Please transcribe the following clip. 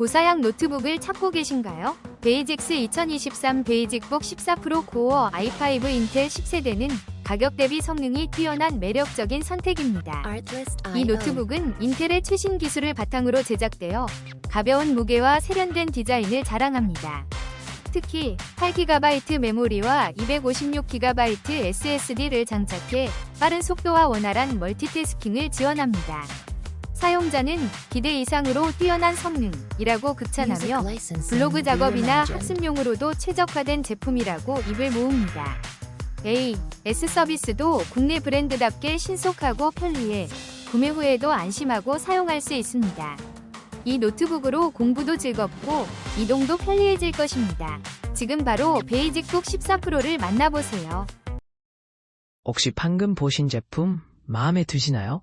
고사양 노트북을 찾고 계신가요? 베이직스 2023 베이직북 14 프로 코어 i5 인텔 10세대는 가격 대비 성능이 뛰어난 매력적인 선택입니다. 이 노트북은 인텔의 최신 기술을 바탕으로 제작되어 가벼운 무게와 세련된 디자인을 자랑합니다. 특히 8GB 메모리와 256GB SSD를 장착해 빠른 속도와 원활한 멀티태스킹을 지원합니다. 사용자는 기대 이상으로 뛰어난 성능이라고 극찬하며 블로그 작업이나 학습용으로도 최적화된 제품이라고 입을 모읍니다. A, S 서비스도 국내 브랜드답게 신속하고 편리해 구매 후에도 안심하고 사용할 수 있습니다. 이 노트북으로 공부도 즐겁고 이동도 편리해질 것입니다. 지금 바로 베이직북 14 프로를 만나보세요. 혹시 방금 보신 제품 마음에 드시나요?